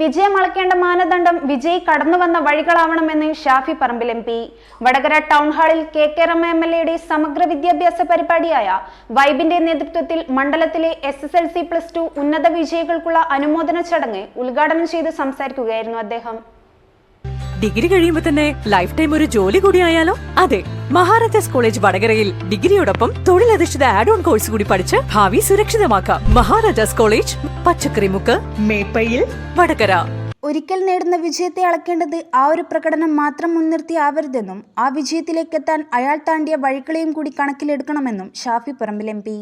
വിജയം മാനദണ്ഡം വിജയ് കടന്നുവന്ന വഴികളാവണമെന്ന് Shafi Parambil M P. Vadakara town ഹാളിൽ K K Rama M L എയുടെ സമഗ്ര വിദ്യാഭ്യാസ പരിപാടിയായ വൈബിന്റെ നേതൃത്വത്തിൽ മണ്ഡലത്തിലെ S S L C plus two ഉന്നത വിജയികൾക്കുള്ള അനുമോദന ചടങ്ങ് ഉദ്ഘാടനം ചെയ്ത് സംസാരിക്കുകയായിരുന്നു അദ്ദേഹം. ഡിഗ്രി കഴിയുമ്പോൾ തന്നെ ലൈഫ് ടൈം ഒരു ജോലി കൂടി ആയാലോ? അതെ മഹാരാജാസ് കോളേജ് വടകരയിൽ ഡിഗ്രിയോടൊപ്പം തൊഴിലധിഷ്ഠിത ആഡ് ഓൺ കോഴ്സ് കൂടി പഠിച്ച് ഭാവി സുരക്ഷിതമാക്കാം. മഹാരാജാസ് കോളേജ് പച്ചക്കറിമുക്ക് മേപ്പയിൽ വടകര. ഒരിക്കൽ നേടുന്ന വിജയത്തെ അളക്കേണ്ടത് ആ ഒരു പ്രകടനം മാത്രം മുൻനിർത്തി ആവരുതെന്നും ആ വിജയത്തിലേക്കെത്താൻ അയാൾ താണ്ടിയ വഴികളെയും കൂടി കണക്കിലെടുക്കണമെന്നും Shafi Parambil M P.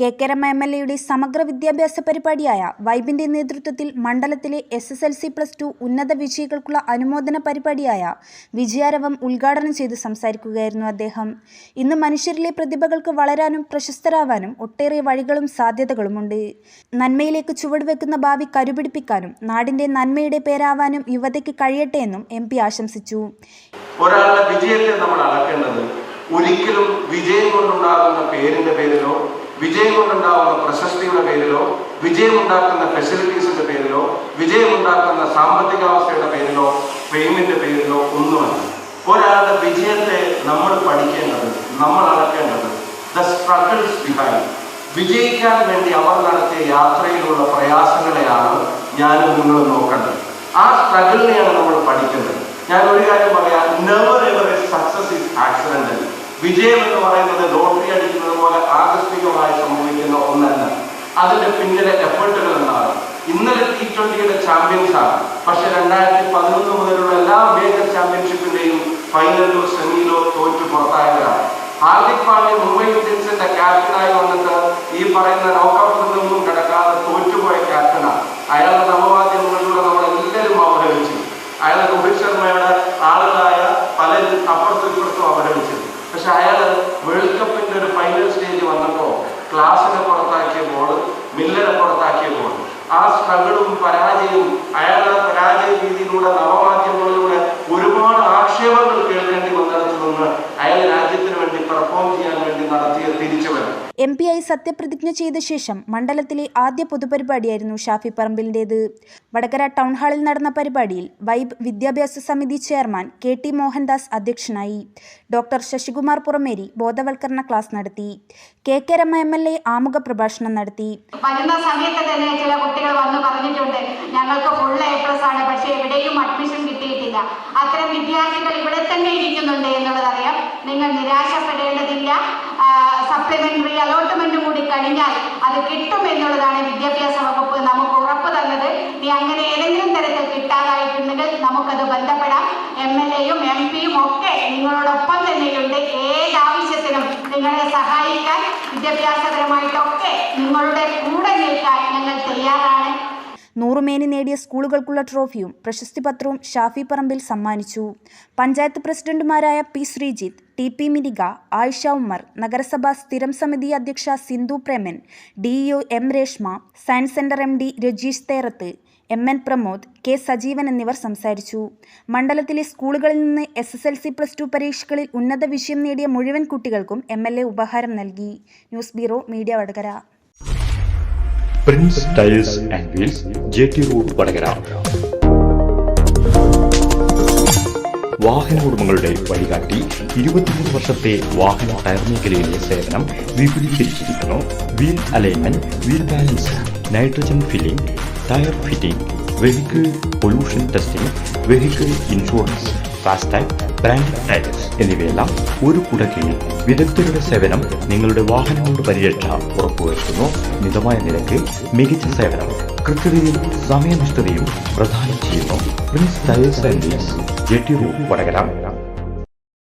K K Rama M L എയുടെ സമഗ്ര വിദ്യാഭ്യാസ പരിപാടിയായ വൈബിന്റെ നേതൃത്വത്തിൽ മണ്ഡലത്തിലെ S S L C plus two ഉന്നത വിജയികൾക്കുള്ള അനുമോദന പരിപാടിയായ വിജയാരവം ഉദ്ഘാടനം ചെയ്ത് സംസാരിക്കുകയായിരുന്നു അദ്ദേഹം. ഇന്ന് മനുഷ്യരിലെ പ്രതിഭകൾക്ക് വളരാനും പ്രശസ്തരാവാനും ഒട്ടേറെ വഴികളും സാധ്യതകളുമുണ്ട്. നന്മയിലേക്ക് ചുവടുവെക്കുന്ന ഭാവി കരുപിടിപ്പിക്കാനും നാടിന്റെ നന്മയുടെ പേരാവാനും യുവതയ്ക്ക് കഴിയട്ടെ എന്നും എം പി ആശംസിച്ചു. ഒരിക്കലും വിജയം കൊണ്ടുണ്ടാകുന്ന പേരിന്റെ പേരിലോ വിജയം കൊണ്ടുണ്ടാവുന്ന പ്രശസ്തിയുടെ പേരിലോ വിജയം ഉണ്ടാക്കുന്ന ഫെസിലിറ്റീസിന്റെ പേരിലോ വിജയം ഉണ്ടാക്കുന്ന സാമ്പത്തികാവസ്ഥയുടെ പേരിലോ ഫെയിമിന്റെ പേരിലോ ഒന്നുമല്ല. ഒരാളുടെ വിജയത്തെ നമ്മൾ പഠിക്കേണ്ടത് നമ്മൾ അളക്കേണ്ടത് ദ സ്ട്രഗിൾസ് ബിഹൈൻഡ് വിജയിക്കാൻ വേണ്ടി അവർ നടത്തിയ യാത്രയിലുള്ള പ്രയാസങ്ങളെയാണ് ഞാനും നിങ്ങളും നോക്കേണ്ടത്. ആ സ്ട്രഗിളിനെയാണ് നമ്മൾ പഠിക്കുന്നത് ഞാൻ ഒരു കാര്യം പറയാം. Never ever success is accidental വിജയം എന്ന് പറയുന്നത് ലോട്ടറി അടിക്കുന്നത് പോലെ ആകസ്മികമായി സംഭവിക്കുന്ന ഒന്നല്ല. അതിന്റെ പിന്നിലെ എഫേർട്ടുകൾ എന്നാണ്. ഇന്നലെ ടി ട്വന്റിയുടെ ചാമ്പ്യൻസ് ആണ്. പക്ഷെ രണ്ടായിരത്തി പതിനൊന്ന് മുതലുള്ള എല്ലാ മേജർ ചാമ്പ്യൻഷിപ്പിന്റെയും ഫൈനലിലോ സെമിയിലോ തോറ്റു പുറത്തായവരാണ്. ഹാർദിക് പാണ്ഡ്യ മുംബൈ ഇന്ത്യൻസിന്റെ ക്യാപ്റ്റനായി വന്നിട്ട് ഈ പറയുന്ന നോക്കൌട്ടിൽ നിന്നും കിടക്കാതെ തോറ്റുപോയ ക്യാപ്റ്റനാണ് അയാളുടെ ക്ലാസിനെ പുറത്താക്കിയ ബോൾ മില്ലറെ പുറത്താക്കിയ ബോൾ ആ സ്ട്രഗിളും പരാജയവും അയാളുടെ പരാജയ രീതിയിലൂടെ നവമാധ്യമങ്ങളിലൂടെ എം പി ആയി സത്യപ്രതിജ്ഞ ചെയ്ത ശേഷം മണ്ഡലത്തിലെ ആദ്യ പൊതുപരിപാടിയായിരുന്നു ഷാഫി പറമ്പിലിന്റേത്. വടകര ടൗൺ ഹാളിൽ നടന്ന പരിപാടിയിൽ വൈബ് വിദ്യാഭ്യാസ സമിതി ചെയർമാൻ കെ ടി മോഹൻദാസ് അധ്യക്ഷനായി. ഡോക്ടർ ശശികുമാർ പുറമേരി ബോധവൽക്കരണ ക്ലാസ് നടത്തി. K K Rama M L A ആമുഖ പ്രഭാഷണം നടത്തി. വരുന്ന സമയത്ത് തന്നെ ചില കുട്ടികൾ വന്ന് പറഞ്ഞിട്ടുണ്ട് ഞങ്ങൾക്ക് ഫുൾ എ പ്ലസ് ആണ് പക്ഷേ എവിടെയും അഡ്മിഷൻ കിട്ടിയിട്ടില്ല. അത്തരം വിദ്യാർത്ഥികൾ ഇവിടെ തന്നെ ഇരിക്കുന്നുണ്ട് എന്നുള്ളത് അറിയാം. നിങ്ങൾ നിരാശപ്പെടേണ്ടതില്ല. സപ്ലിമെന്ററി അലോട്ട്മെന്റും കൂടി കഴിഞ്ഞാൽ അത് കിട്ടും എന്നുള്ളതാണ് വിദ്യാഭ്യാസ വകുപ്പ് നമുക്ക് ഉറപ്പ് തന്നത്. നീ അങ്ങനെ ഏതെങ്കിലും തരത്തിൽ കിട്ടാതായിട്ടുണ്ടെങ്കിൽ നമുക്കത് ബന്ധപ്പെടാം. എം എൽ എയും എം പിയും ഒക്കെ നിങ്ങളോടൊപ്പം തന്നെയുണ്ട്. ഏതാവശ്യത്തിനും നിങ്ങളെ സഹായിക്കാൻ വിദ്യാഭ്യാസപരമായിട്ടൊക്കെ നിങ്ങളുടെ കൂടെ നിൽക്കാൻ ഞങ്ങൾ തയ്യാറാണ്. നൂറുമേനി നേടിയ സ്കൂളുകൾക്കുള്ള ട്രോഫിയും പ്രശസ്തി പത്രവും ഷാഫി പറമ്പിൽ സമ്മാനിച്ചു. പഞ്ചായത്ത് പ്രസിഡന്റുമാരായ P Sreejith T P Minika Ayisha Ummer നഗരസഭാ സ്ഥിരം സമിതി അധ്യക്ഷ Sindhu Preman DEO M Reshma science centre M D Rajeesh Therath M N Pramod K Sajeevan എന്നിവർ സംസാരിച്ചു. മണ്ഡലത്തിലെ സ്കൂളുകളിൽ നിന്ന് S S L C plus two പരീക്ഷകളിൽ ഉന്നത വിഷയം നേടിയ മുഴുവൻ കുട്ടികൾക്കും എം എൽ എ ഉപഹാരം നൽകി. News bureau media Vadakara. Prince tiles and wheels J T road Vadakara. വാഹന ഉടമകളുടെ വഴികാട്ടി ഇരുപത്തിമൂന്ന് വർഷത്തെ വാഹന ടയർ മേഖലയിലെ സേവനം വിപുലീകരിച്ചിരിക്കുന്നു. Wheel alignment wheel balance nitrogen filling tyre fitting vehicle pollution testing vehicle insurance FASTag brand tyres എന്നിവയെല്ലാം ഒരു കുടക്കീഴിൽ വിദഗ്ധരുടെ സേവനം നിങ്ങളുടെ വാഹനങ്ങളുടെ പരിരക്ഷ ഉറപ്പുവരുത്തുന്നു. മിതമായ നിരക്ക് മികച്ച സേവനം കൃത്യതയും സമയനിഷ്ഠതയും പ്രദാനം ചെയ്യുന്നു. Prince tyres and wheels J Vadakara.